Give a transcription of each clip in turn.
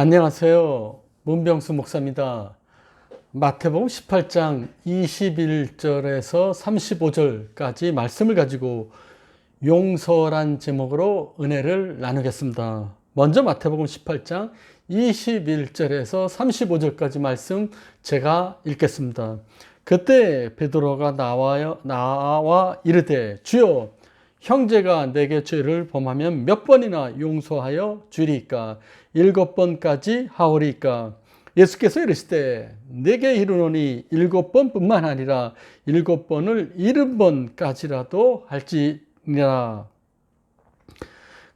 안녕하세요. 문병수 목사입니다. 마태복음 18장 21절에서 35절까지 말씀을 가지고 용서란 제목으로 은혜를 나누겠습니다. 먼저 마태복음 18장 21절에서 35절까지 말씀 제가 읽겠습니다. 그때 베드로가 나와요 나와 이르되 주여 형제가 내게 죄를 범하면 몇 번이나 용서하여 주리까? 일곱 번까지 하오리까? 예수께서 이르시되 내게 이르노니 일곱 번뿐만 아니라 일곱 번을 일흔 번까지라도 할지니라.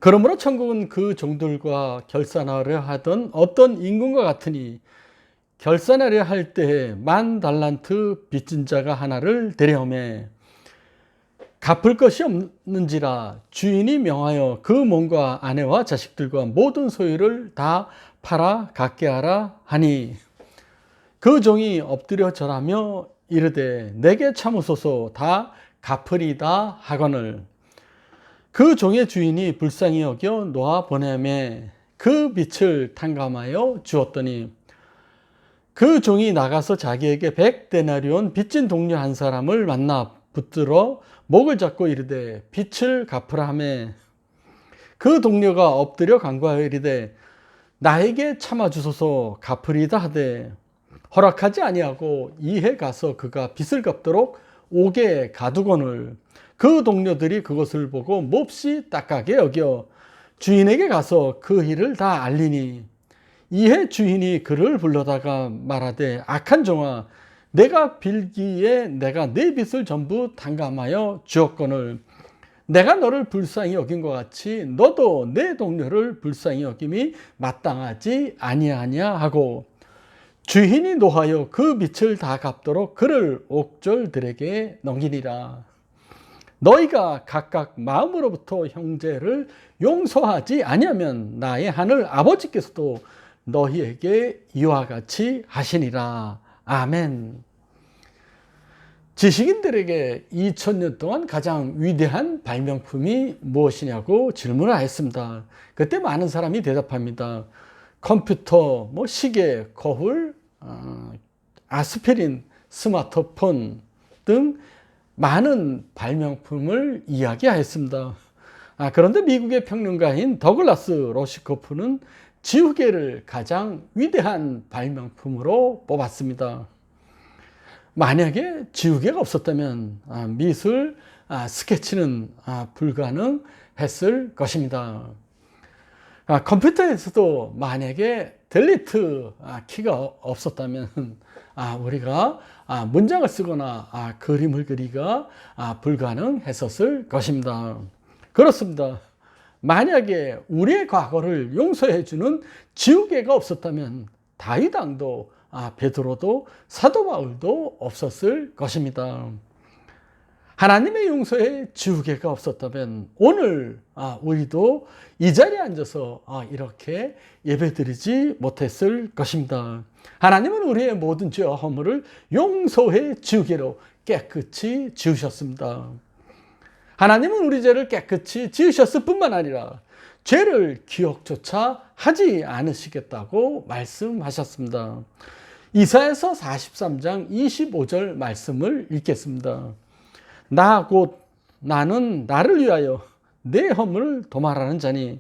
그러므로 천국은 그 종들과 결산하려 하던 어떤 임금과 같으니 결산하려 할 때에 만 달란트 빚진 자가 하나를 데려오매 갚을 것이 없는지라 주인이 명하여 그 몸과 아내와 자식들과 모든 소유를 다 팔아 갖게 하라 하니 그 종이 엎드려 절하며 이르되 내게 참으소서 다 갚으리다 하거늘. 그 종의 주인이 불쌍히 여겨 놓아 보내매 그 빛을 탕감하여 주었더니 그 종이 나가서 자기에게 백 데나리온 빚진 동료 한 사람을 만나 붙들어 목을 잡고 이르되 빚을 갚으라 하매. 그 동료가 엎드려 간구하여 이르되 나에게 참아 주소서 갚으리다 하되 허락하지 아니하고 이해 가서 그가 빚을 갚도록 옥에 가두거늘 그 동료들이 그것을 보고 몹시 딱하게 여겨 주인에게 가서 그 일을 다 알리니 이에 주인이 그를 불러다가 말하되 악한 종아 내가 빌기에 내가 내 빚을 전부 탕감하여 주었거늘 내가 너를 불쌍히 여긴 것 같이 너도 내 동료를 불쌍히 여김이 마땅하지 아니하냐 하고 주인이 노하여 그 빚을 다 갚도록 그를 옥졸들에게 넘기니라 너희가 각각 마음으로부터 형제를 용서하지 아니하면 나의 하늘 아버지께서도 너희에게 이와 같이 하시니라. 아멘. 지식인들에게 2000년 동안 가장 위대한 발명품이 무엇이냐고 질문을 하였습니다. 그때 많은 사람이 대답합니다. 컴퓨터, 뭐 시계, 거울, 어, 아스피린, 스마트폰 등 많은 발명품을 이야기하였습니다. 아, 그런데 미국의 평론가인 더글라스 로시코프는 지우개를 가장 위대한 발명품으로 뽑았습니다. 만약에 지우개가 없었다면 아, 미술 아, 스케치는 아, 불가능했을 것입니다. 컴퓨터에서도 만약에 델리트 키가 없었다면 우리가 문장을 쓰거나 그림을 그리가 불가능했었을 것입니다. 그렇습니다. 만약에 우리의 과거를 용서해 주는 지우개가 없었다면 다윗 왕도 아, 베드로도 사도 바울도 없었을 것입니다. 하나님의 용서에 지우개가 없었다면 오늘 아, 우리도 이 자리에 앉아서 아, 이렇게 예배드리지 못했을 것입니다. 하나님은 우리의 모든 죄와 허물을 용서해 지우개로 깨끗이 지우셨습니다. 하나님은 우리 죄를 깨끗이 지으셨을 뿐만 아니라 죄를 기억조차 하지 않으시겠다고 말씀하셨습니다. 이사에서 43장 25절 말씀을 읽겠습니다. 나 곧 나는 나를 위하여 내 허물을 도말하는 자니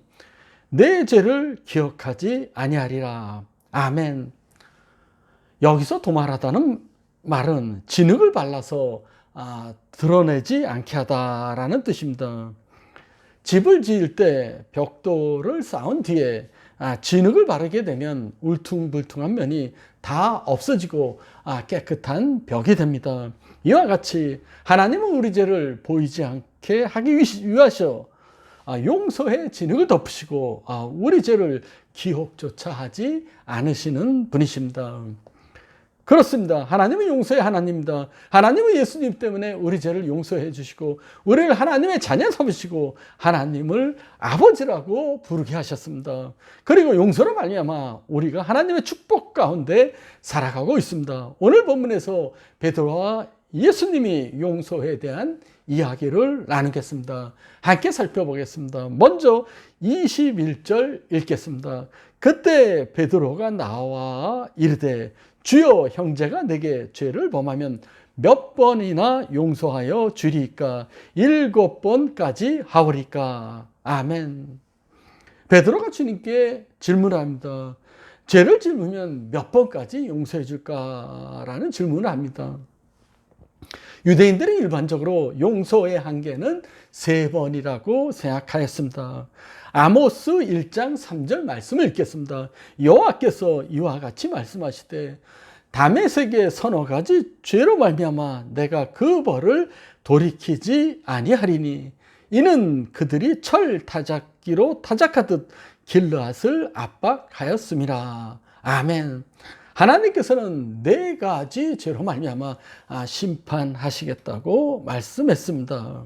내 죄를 기억하지 아니하리라. 아멘. 여기서 도말하다는 말은 진흙을 발라서 아, 드러내지 않게 하다라는 뜻입니다. 집을 지을 때 벽돌을 쌓은 뒤에 아, 진흙을 바르게 되면 울퉁불퉁한 면이 다 없어지고 아, 깨끗한 벽이 됩니다. 이와 같이 하나님은 우리 죄를 보이지 않게 하기 위하셔 아, 용서해 진흙을 덮으시고 아, 우리 죄를 기억조차 하지 않으시는 분이십니다. 그렇습니다. 하나님은 용서의 하나님입니다. 하나님은 예수님 때문에 우리 죄를 용서해 주시고 우리를 하나님의 자녀 삼으시고 하나님을 아버지라고 부르게 하셨습니다. 그리고 용서로 말미암아 우리가 하나님의 축복 가운데 살아가고 있습니다. 오늘 본문에서 베드로와 예수님이 용서에 대한 이야기를 나누겠습니다. 함께 살펴보겠습니다. 먼저 21절 읽겠습니다. 그때 베드로가 나와 이르되 주여 형제가 내게 죄를 범하면 몇 번이나 용서하여 주리까 일곱 번까지 하오리까 아멘. 베드로가 주님께 질문합니다. 죄를 짓으면 몇 번까지 용서해 줄까라는 질문을 합니다. 유대인들이 일반적으로 용서의 한계는 세 번이라고 생각하였습니다. 아모스 1장 3절 말씀을 읽겠습니다. 여호와께서 이와 같이 말씀하시되 담에색의 서너 가지 죄로 말미암아 내가 그 벌을 돌이키지 아니하리니 이는 그들이 철 타작기로 타작하듯 길르앗을 압박하였음이라. 아멘. 하나님께서는 네 가지 죄로 말미암아 아, 심판하시겠다고 말씀했습니다.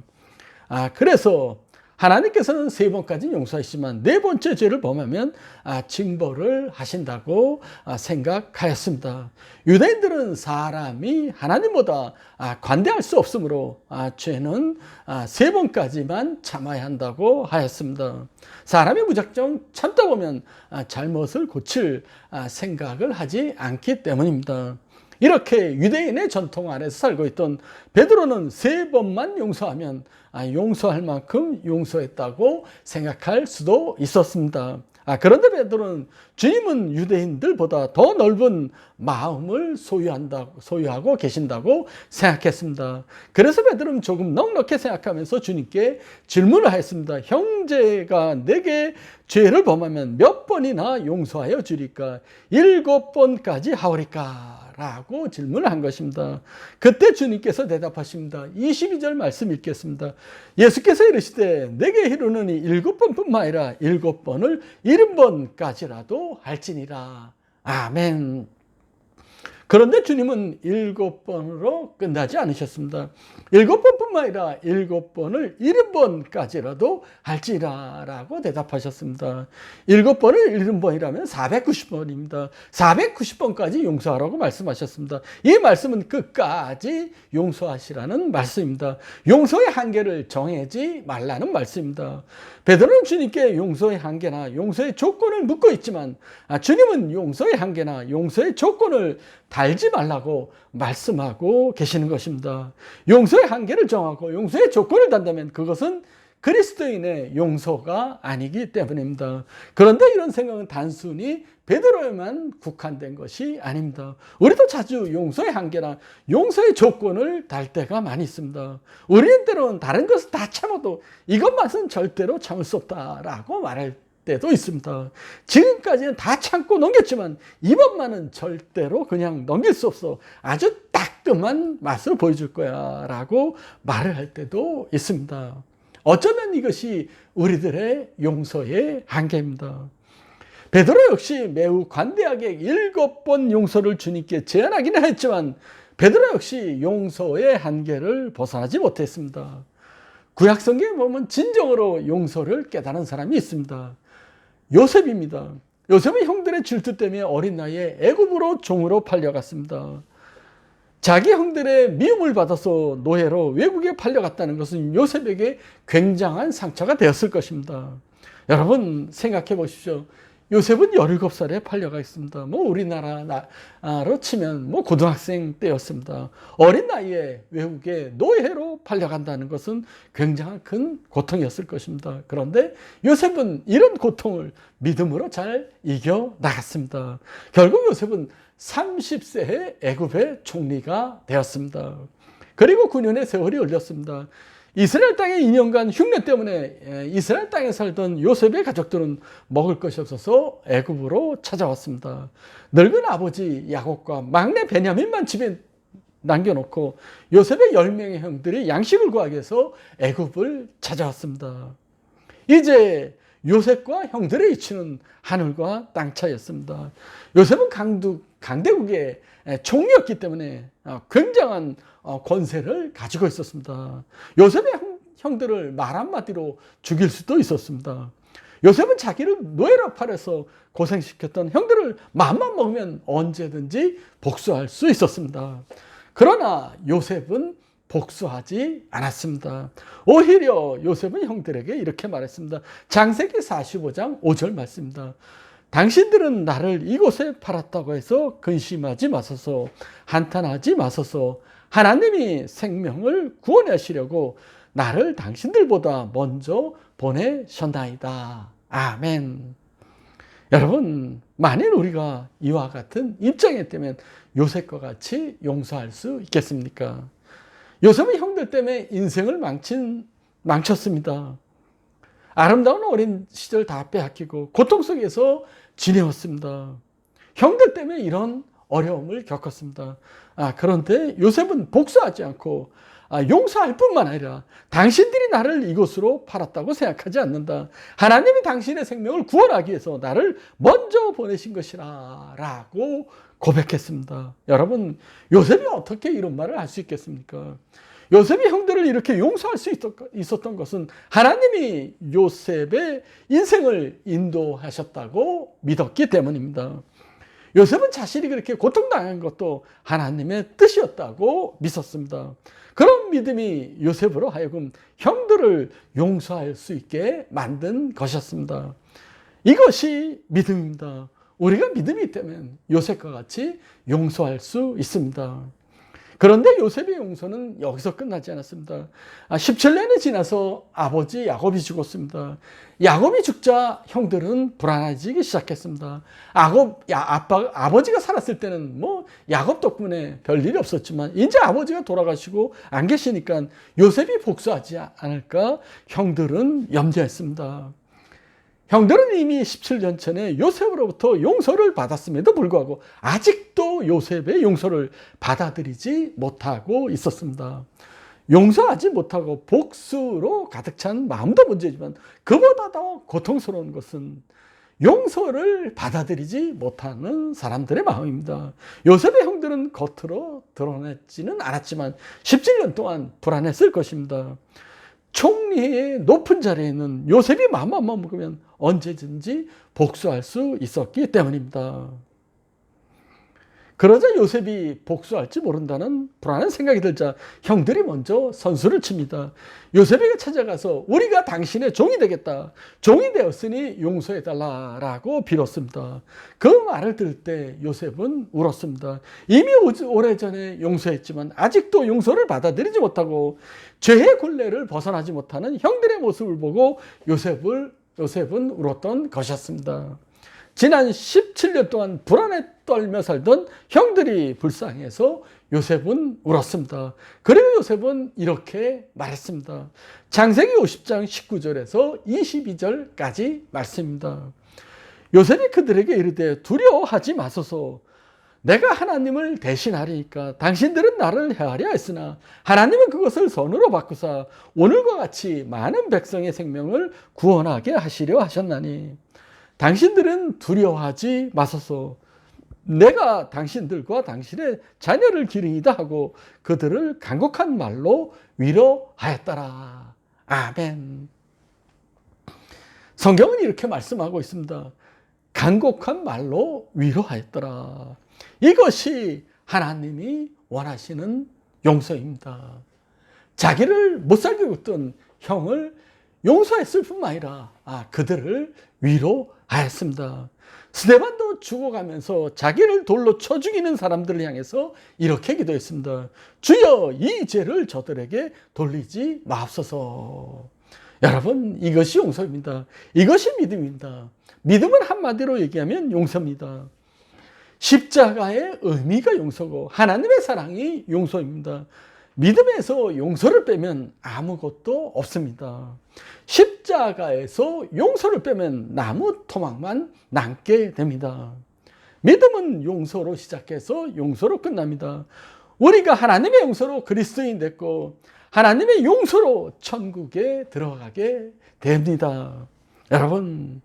아, 그래서 하나님께서는 세 번까지 용서하시지만 네 번째 죄를 범하면 아, 징벌을 하신다고 아, 생각하였습니다. 유대인들은 사람이 하나님보다 아, 관대할 수 없으므로 아, 죄는 아, 세 번까지만 참아야 한다고 하였습니다. 사람이 무작정 참다 보면 아, 잘못을 고칠 아, 생각을 하지 않기 때문입니다. 이렇게 유대인의 전통 안에서 살고 있던 베드로는 세 번만 용서하면 아, 용서할 만큼 용서했다고 생각할 수도 있었습니다. 아, 그런데 베드로는 주님은 유대인들보다 더 넓은 마음을 소유한다, 소유하고 계신다고 생각했습니다. 그래서 베드로는 조금 넉넉히 생각하면서 주님께 질문을 하였습니다. 형제가 내게 죄를 범하면 몇 번이나 용서하여 주리까? 일곱 번까지 하오리까? 라고 질문을 한 것입니다. 그때 주님께서 대답하십니다. 22절 말씀 읽겠습니다. 예수께서 이르시되 내게 이르느니 일곱 번뿐만 아니라 일곱 번을 일흔 번까지라도 할지니라. 아멘. 그런데 주님은 일곱 번으로 끝나지 않으셨습니다. 일곱 번뿐만 아니라 일곱 번을 일흔 번까지라도 할지라 라고 대답하셨습니다. 일곱 번을 일흔 번이라면 490번입니다. 490번까지 용서하라고 말씀하셨습니다. 이 말씀은 끝까지 용서하시라는 말씀입니다. 용서의 한계를 정해지 말라는 말씀입니다. 베드로는 주님께 용서의 한계나 용서의 조건을 묻고 있지만 아, 주님은 용서의 한계나 용서의 조건을 달지 말라고 말씀하고 계시는 것입니다. 용서의 한계를 정하고 용서의 조건을 단다면 그것은 그리스도인의 용서가 아니기 때문입니다. 그런데 이런 생각은 단순히 베드로에만 국한된 것이 아닙니다. 우리도 자주 용서의 한계나 용서의 조건을 달 때가 많이 있습니다. 우리는 때로는 다른 것을 다 참아도 이것만은 절대로 참을 수 없다라고 말할 때도 있습니다. 지금까지는 다 참고 넘겼지만 이번만은 절대로 그냥 넘길 수 없어. 아주 따끔한 맛을 보여줄 거야. 라고 말을 할 때도 있습니다. 어쩌면 이것이 우리들의 용서의 한계입니다. 베드로 역시 매우 관대하게 일곱 번 용서를 주님께 제안하기는 했지만 베드로 역시 용서의 한계를 벗어나지 못했습니다. 구약 성경에 보면 진정으로 용서를 깨달은 사람이 있습니다. 요셉입니다. 요셉은 형들의 질투 때문에 어린 나이에 애굽으로 종으로 팔려갔습니다. 자기 형들의 미움을 받아서 노예로 외국에 팔려갔다는 것은 요셉에게 굉장한 상처가 되었을 것입니다. 여러분 생각해 보십시오. 요셉은 17살에 팔려가 있습니다. 뭐 우리나라로 치면 뭐 고등학생 때였습니다. 어린 나이에 외국에 노예로 팔려간다는 것은 굉장한 큰 고통이었을 것입니다. 그런데 요셉은 이런 고통을 믿음으로 잘 이겨 나갔습니다. 결국 요셉은 30세에 애굽의 총리가 되었습니다. 그리고 9년의 세월이 흘렸습니다. 이스라엘 땅의 2년간 흉내 때문에 이스라엘 땅에 살던 요셉의 가족들은 먹을 것이 없어서 애굽으로 찾아왔습니다. 늙은 아버지 야곱과 막내 베냐민만 집에 남겨놓고 요셉의 10명의 형들이 양식을 구하기 위해서 애굽을 찾아왔습니다. 이제 요셉과 형들의 이치는 하늘과 땅 차이였습니다. 요셉은 강두, 강대국의 총리였기 때문에 어, 굉장한 어, 권세를 가지고 있었습니다. 요셉의 형들을 말 한마디로 죽일 수도 있었습니다. 요셉은 자기를 노예로 팔아서 고생시켰던 형들을 마음만 먹으면 언제든지 복수할 수 있었습니다. 그러나 요셉은 복수하지 않았습니다. 오히려 요셉은 형들에게 이렇게 말했습니다. 장세기 45장 5절 말씀입니다. 당신들은 나를 이곳에 팔았다고 해서 근심하지 마소서, 한탄하지 마소서, 하나님이 생명을 구원하시려고 나를 당신들보다 먼저 보내셨나이다. 아멘. 여러분, 만일 우리가 이와 같은 입장에 되면 요셉과 같이 용서할 수 있겠습니까? 요셉은 형들 때문에 인생을 망친, 망쳤습니다. 아름다운 어린 시절 다 빼앗기고 고통 속에서 지내왔습니다. 형들 때문에 이런 어려움을 겪었습니다. 아, 그런데 요셉은 복수하지 않고 아, 용서할 뿐만 아니라 당신들이 나를 이곳으로 팔았다고 생각하지 않는다. 하나님이 당신의 생명을 구원하기 위해서 나를 먼저 보내신 것이라 라고 고백했습니다. 여러분, 요셉이 어떻게 이런 말을 할 수 있겠습니까? 요셉이 형들을 이렇게 용서할 수 있었던 것은 하나님이 요셉의 인생을 인도하셨다고 믿었기 때문입니다. 요셉은 자신이 그렇게 고통당한 것도 하나님의 뜻이었다고 믿었습니다. 그런 믿음이 요셉으로 하여금 형들을 용서할 수 있게 만든 것이었습니다. 이것이 믿음입니다. 우리가 믿음이 있다면 요셉과 같이 용서할 수 있습니다. 그런데 요셉의 용서는 여기서 끝나지 않았습니다. 17년이 아, 지나서 아버지 야곱이 죽었습니다. 야곱이 죽자 형들은 불안해지기 시작했습니다. 야곱, 야, 아빠, 아버지가 살았을 때는 뭐 야곱 덕분에 별일이 없었지만 이제 아버지가 돌아가시고 안 계시니까 요셉이 복수하지 않을까 형들은 염려했습니다. 형들은 이미 17년 전에 요셉으로부터 용서를 받았음에도 불구하고 아직도 요셉의 용서를 받아들이지 못하고 있었습니다. 용서하지 못하고 복수로 가득 찬 마음도 문제지만 그보다 더 고통스러운 것은 용서를 받아들이지 못하는 사람들의 마음입니다. 요셉의 형들은 겉으로 드러냈지는 않았지만 17년 동안 불안했을 것입니다. 총리의 높은 자리에 있는 요셉이 마음만 먹으면 언제든지 복수할 수 있었기 때문입니다. 그러자 요셉이 복수할지 모른다는 불안한 생각이 들자 형들이 먼저 선수를 칩니다. 요셉에게 찾아가서 우리가 당신의 종이 되겠다. 종이 되었으니 용서해달라 라고 빌었습니다. 그 말을 들을 때 요셉은 울었습니다. 이미 오래전에 용서했지만 아직도 용서를 받아들이지 못하고 죄의 굴레를 벗어나지 못하는 형들의 모습을 보고 요셉을, 요셉은 울었던 것이었습니다. 지난 17년 동안 불안에 떨며 살던 형들이 불쌍해서 요셉은 울었습니다. 그리고 요셉은 이렇게 말했습니다. 장세기 50장 19절에서 22절까지 말씀입니다. 요셉이 그들에게 이르되 두려워하지 마소서 내가 하나님을 대신하리니까 당신들은 나를 헤아려 했으나 하나님은 그것을 선으로 바꾸사 오늘과 같이 많은 백성의 생명을 구원하게 하시려 하셨나니 당신들은 두려워하지 마소서. 내가 당신들과 당신의 자녀를 기르이다 하고 그들을 간곡한 말로 위로하였더라. 아멘. 성경은 이렇게 말씀하고 있습니다. 간곡한 말로 위로하였더라. 이것이 하나님이 원하시는 용서입니다. 자기를 못 살게 뒀던 형을 용서했을 뿐만 아니라 아, 그들을 위로 하였습니다. 스데반도 죽어가면서 자기를 돌로 쳐 죽이는 사람들을 향해서 이렇게 기도했습니다. 주여 이 죄를 저들에게 돌리지 마옵소서. 여러분 이것이 용서입니다. 이것이 믿음입니다. 믿음은 한마디로 얘기하면 용서입니다. 십자가의 의미가 용서고 하나님의 사랑이 용서입니다. 믿음에서 용서를 빼면 아무것도 없습니다. 십자가에서 용서를 빼면 나무 토막만 남게 됩니다. 믿음은 용서로 시작해서 용서로 끝납니다. 우리가 하나님의 용서로 그리스도인 됐고 하나님의 용서로 천국에 들어가게 됩니다. 여러분,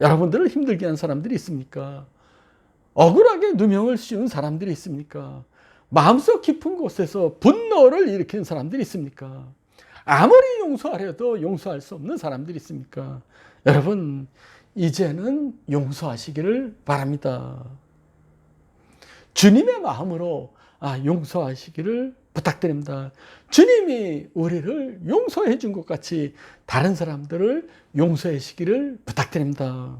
여러분들을 힘들게 한 사람들이 있습니까? 억울하게 누명을 씌운 사람들이 있습니까? 마음속 깊은 곳에서 분노를 일으키는 사람들이 있습니까? 아무리 용서하려도 용서할 수 없는 사람들이 있습니까? 여러분, 이제는 용서하시기를 바랍니다. 주님의 마음으로 아, 용서하시기를 부탁드립니다. 주님이 우리를 용서해 준 것 같이 다른 사람들을 용서해 주시기를 부탁드립니다.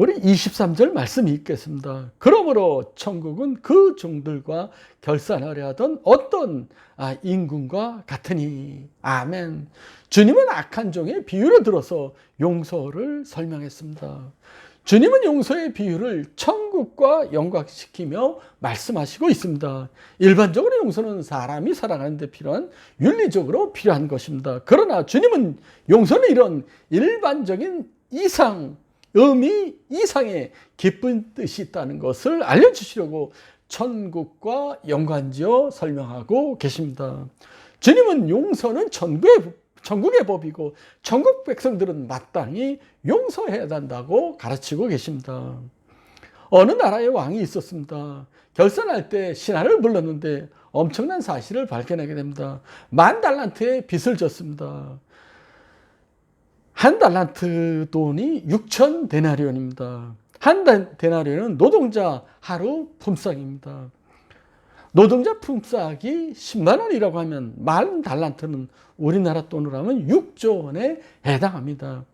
우리 23절 말씀이 있겠습니다. 그러므로 천국은 그 종들과 결산하려 하던 어떤 아, 임금과 같으니. 아멘. 주님은 악한 종의 비유를 들어서 용서를 설명했습니다. 주님은 용서의 비유를 천국과 연관시키며 말씀하시고 있습니다. 일반적으로 용서는 사람이 살아가는데 필요한 윤리적으로 필요한 것입니다. 그러나 주님은 용서는 이런 일반적인 이상, 의미 이상의 기쁜 뜻이 있다는 것을 알려주시려고 천국과 연관지어 설명하고 계십니다. 주님은 용서는 천국의, 천국의 법이고 천국 백성들은 마땅히 용서해야 한다고 가르치고 계십니다. 어느 나라에 왕이 있었습니다. 결산할 때 신하를 불렀는데 엄청난 사실을 발견하게 됩니다. 만 달란트의 빚을 졌습니다. 한 달란트 돈이 6천 데나리온입니다. 한 데나리온은 노동자 하루 품삯입니다. 노동자 품삯이 10만 원이라고 하면 만 달란트는 우리나라 돈으로 하면 6조 원에 해당합니다.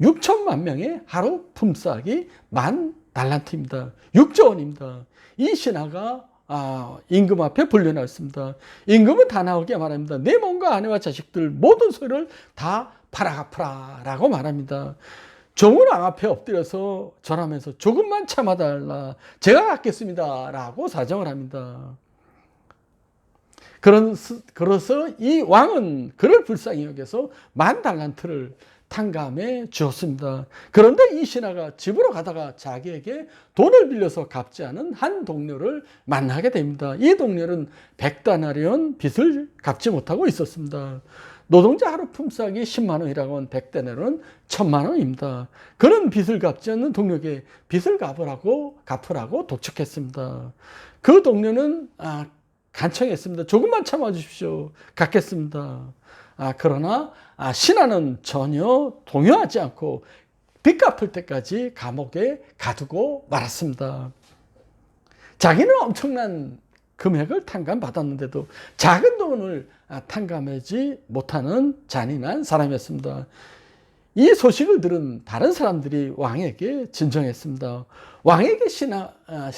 6천만 명의 하루 품삯이 만 달란트입니다. 6조 원입니다. 이 신하가 아, 임금 앞에 불려놨습니다. 임금은 다 나오게 말합니다. 내 몸과 아내와 자식들 모든 소유를 다 팔아 갚으라 라고 말합니다. 종은 왕 앞에 엎드려서 절하면서 조금만 참아달라. 제가 갚겠습니다 라고 사정을 합니다. 그런, 그래서 이 왕은 그를 불쌍히 여겨서 만 달란트를 탕감해 주었습니다. 그런데 이 신하가 집으로 가다가 자기에게 돈을 빌려서 갚지 않은 한 동료를 만나게 됩니다. 이 동료는 백다나리온 빚을 갚지 못하고 있었습니다. 노동자 하루 품삯이 10만 원이라고 하면 100대 내로는 1000만 원입니다. 그런 빚을 갚지 않는 동료에게 빚을 갚으라고 갚으라고 독촉했습니다. 그 동료는 아, 간청했습니다. 조금만 참아 주십시오. 갚겠습니다. 아, 그러나 아, 신하는 전혀 동요하지 않고 빚 갚을 때까지 감옥에 가두고 말았습니다. 자기는 엄청난 금액을 탕감받았는데도 작은 돈을 아, 탕감하지 못하는 잔인한 사람이었습니다. 이 소식을 들은 다른 사람들이 왕에게 진정했습니다. 왕에게 신하,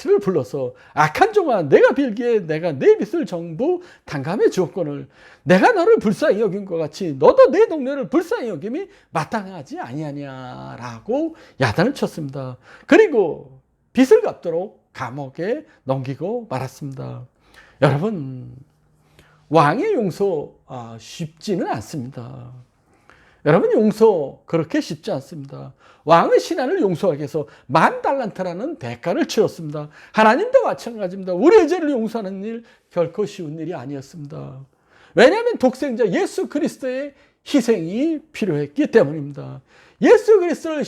를 불러서 악한 종아 내가 빌기에 내가 내 빚을 전부 탕감해 주었거늘 내가 너를 불쌍히 여긴 것 같이 너도 내 동료를 불쌍히 여김이 마땅하지 아니하냐라고 야단을 쳤습니다. 그리고 빚을 갚도록 감옥에 넘기고 말았습니다. 여러분 왕의 용서 아, 쉽지는 않습니다. 여러분 용서 그렇게 쉽지 않습니다. 왕의 신하를 용서하기 위해서 만 달란트라는 대가를 치렀습니다. 하나님도 마찬가지입니다. 우리의 죄를 용서하는 일 결코 쉬운 일이 아니었습니다. 왜냐하면 독생자 예수 그리스도의 희생이 필요했기 때문입니다. 예수 그리스도를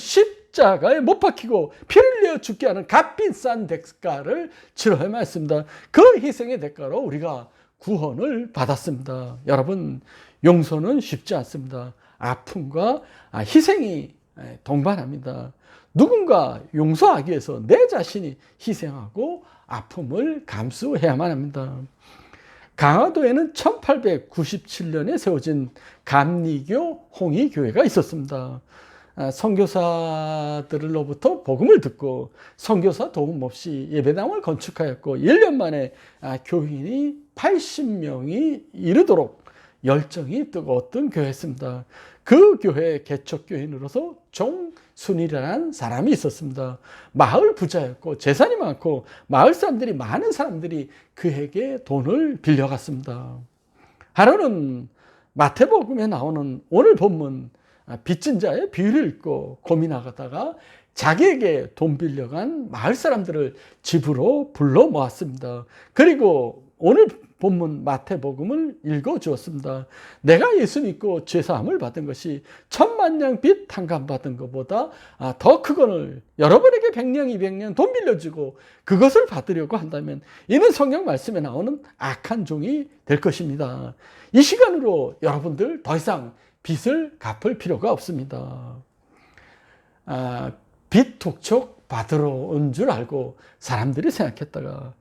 십자가에 못 박히고 피를 흘려 죽게 하는 값비싼 대가를 치러야만 했습니다. 그 희생의 대가로 우리가 구원을 받았습니다. 여러분 용서는 쉽지 않습니다. 아픔과 아, 희생이 동반합니다. 누군가 용서하기 위해서 내 자신이 희생하고 아픔을 감수해야만 합니다. 강화도에는 1897년에 세워진 감리교 홍의교회가 있었습니다. 아, 선교사들로부터 복음을 듣고 선교사 도움 없이 예배당을 건축하였고 1년 만에 아, 교인이 80명이 이르도록 열정이 뜨거웠던 교회였습니다. 그 교회 개척 교인으로서 종순이라는 사람이 있었습니다. 마을 부자였고 재산이 많고 마을 사람들이 많은 사람들이 그에게 돈을 빌려갔습니다. 하루는 마태복음에 나오는 오늘 본문 빚진 자의 비유를 읽고 고민하다가 자기에게 돈 빌려간 마을 사람들을 집으로 불러 모았습니다. 그리고 오늘 본문 마태복음을 읽어 주었습니다. 내가 예수 믿고 죄사함을 받은 것이 천만 냥 빚 탕감 받은 것보다 아, 더 크거늘 여러분에게 백냥 이백냥 돈 빌려주고 그것을 받으려고 한다면 이는 성경 말씀에 나오는 악한 종이 될 것입니다. 이 시간으로 여러분들 더 이상 빚을 갚을 필요가 없습니다. 빚 독촉 받으러 온 줄 알고 사람들이 생각했다가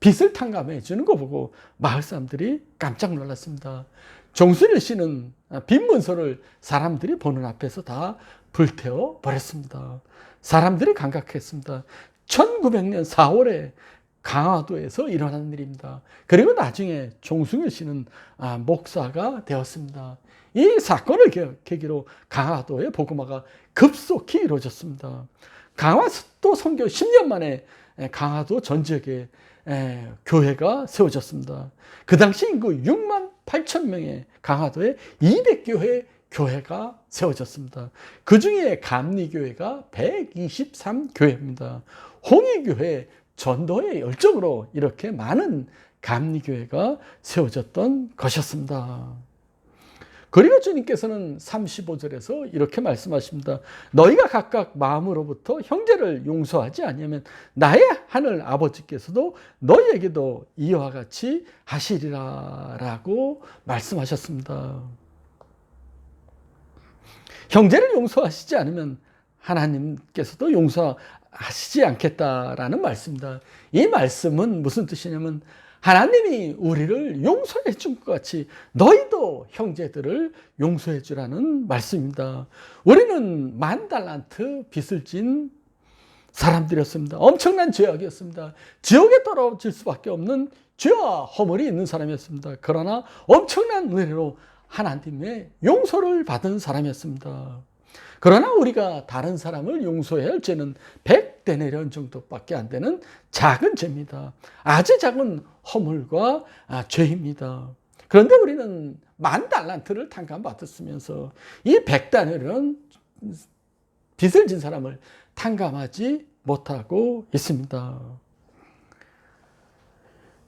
빚을 탕감해 주는 거 보고 마을 사람들이 깜짝 놀랐습니다. 종순일 씨는 빚 문서를 사람들이 보는 앞에서 다 불태워 버렸습니다. 사람들이 감각했습니다. 1900년 4월에 강화도에서 일어난 일입니다. 그리고 나중에 종승일 씨는 아, 목사가 되었습니다. 이 사건을 계- 계기로 강화도의 복음화가 급속히 이루어졌습니다. 강화도 선교 10년 만에 에, 강화도 전 지역에 에, 교회가 세워졌습니다. 그 당시 인구 6만 8천 명의 강화도에 200교회 교회가 세워졌습니다. 그 중에 감리교회가 123교회입니다. 홍익교회 전도의 열정으로 이렇게 많은 감리교회가 세워졌던 것이었습니다. 그리고 주님께서는 35절에서 이렇게 말씀하십니다. 너희가 각각 마음으로부터 형제를 용서하지 아니하면 나의 하늘 아버지께서도 너희에게도 이와 같이 하시리라라고 말씀하셨습니다. 형제를 용서하시지 않으면 하나님께서도 용서 하시지 않겠다라는 말씀입니다. 이 말씀은 무슨 뜻이냐면 하나님이 우리를 용서해 준 것 같이 너희도 형제들을 용서해 주라는 말씀입니다. 우리는 만 달란트 빚을 진 사람들이었습니다. 엄청난 죄악이었습니다. 지옥에 떨어질 수밖에 없는 죄와 허물이 있는 사람이었습니다. 그러나 엄청난 은혜로 하나님의 용서를 받은 사람이었습니다. 그러나 우리가 다른 사람을 용서해야 할 죄는 100데네리온 정도밖에 안 되는 작은 죄입니다. 아주 작은 허물과 아, 죄입니다. 그런데 우리는 만 달란트를 탕감받았으면서 이 100데네리온 빚을 진 사람을 탕감하지 못하고 있습니다.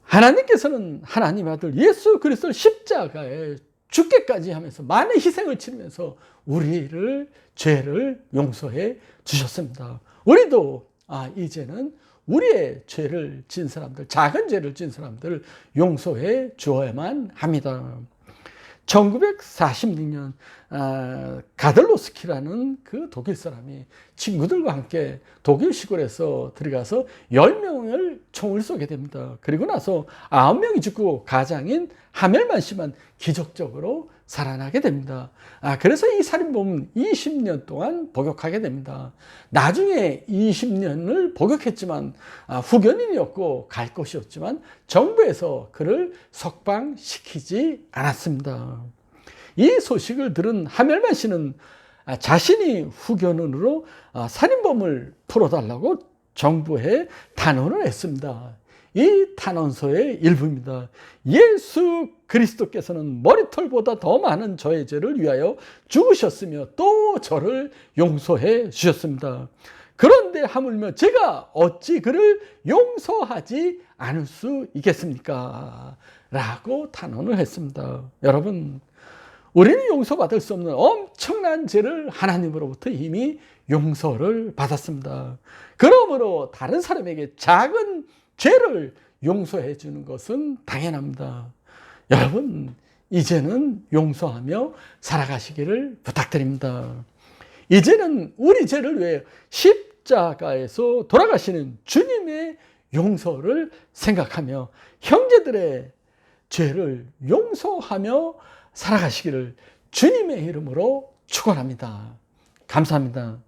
하나님께서는 하나님 아들 예수 그리스도를 십자가에 죽게까지 하면서 많은 희생을 치르면서 우리를 죄를 용서해 주셨습니다. 우리도 아 이제는 우리의 죄를 진 사람들, 작은 죄를 진 사람들을 용서해 주어야만 합니다. 1946년 아, 가들로스키라는 그 독일 사람이 친구들과 함께 독일 시골에서 들어가서 10명을 총을 쏘게 됩니다. 그리고 나서 9명이 죽고 가장인 하멜만 씨만 기적적으로 살아나게 됩니다. 아, 그래서 이 살인범은 20년 동안 복역하게 됩니다. 나중에 20년을 복역했지만 아, 후견인이었고 갈 곳이었지만 정부에서 그를 석방시키지 않았습니다. 이 소식을 들은 하멜만 씨는 아, 자신이 후견인으로 아, 살인범을 풀어달라고 정부에 탄원을 했습니다. 이 탄원서의 일부입니다. 예수 그리스도께서는 머리털보다 더 많은 저의 죄를 위하여 죽으셨으며 또 저를 용서해 주셨습니다. 그런데 하물며 제가 어찌 그를 용서하지 않을 수 있겠습니까? 라고 탄원을 했습니다. 여러분, 우리는 용서받을 수 없는 엄청난 죄를 하나님으로부터 이미 용서를 받았습니다. 그러므로 다른 사람에게 작은 죄를 용서해 주는 것은 당연합니다. 여러분, 이제는 용서하며 살아가시기를 부탁드립니다. 이제는 우리 죄를 위해 십자가에서 돌아가시는 주님의 용서를 생각하며 형제들의 죄를 용서하며 살아가시기를 주님의 이름으로 축원합니다. 감사합니다.